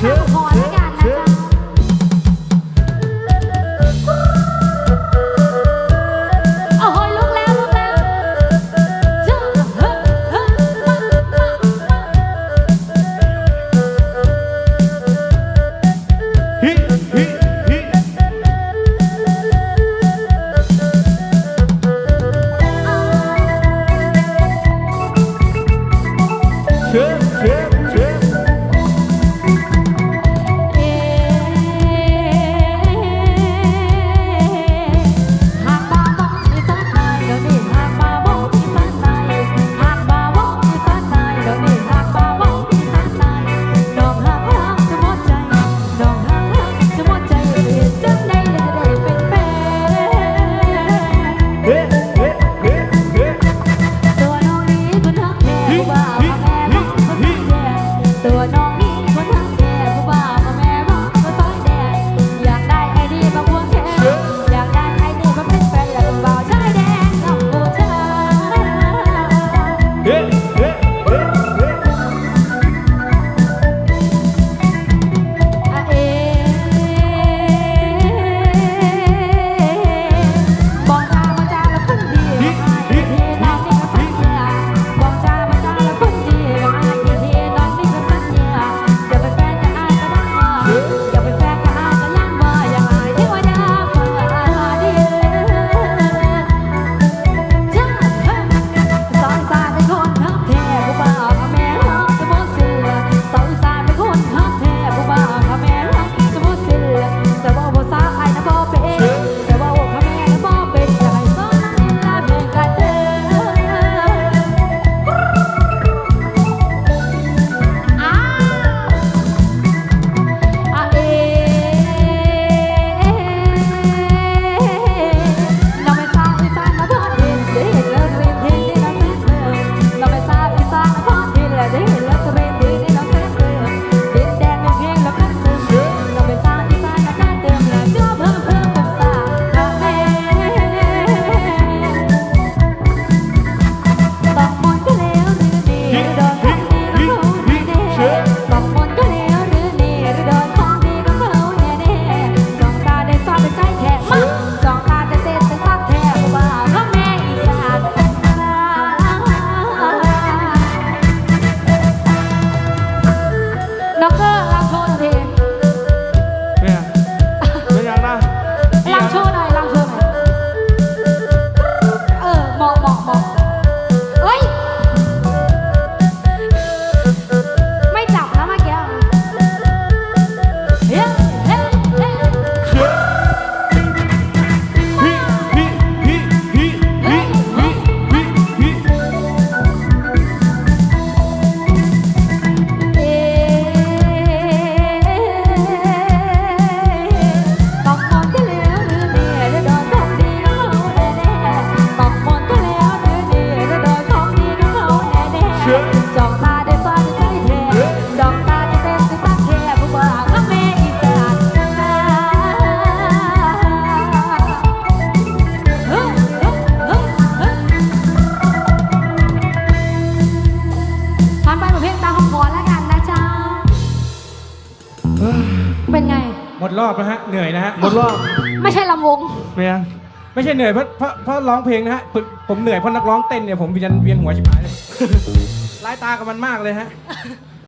seu. chora. รอบนะฮะเหนื่อยนะฮะหมดรอบไม่ใช่ลำวงไม่ยังไม่ใช่เหนื่อยเพราะเพราะเพราะร้องเพลงนะฮะผมผมเหนื่อยเพราะนักร้องเต้นเนี่ยผมเวียนเวียนหัวชิบหายเลย ร้ายตากับมันมากเลยฮะ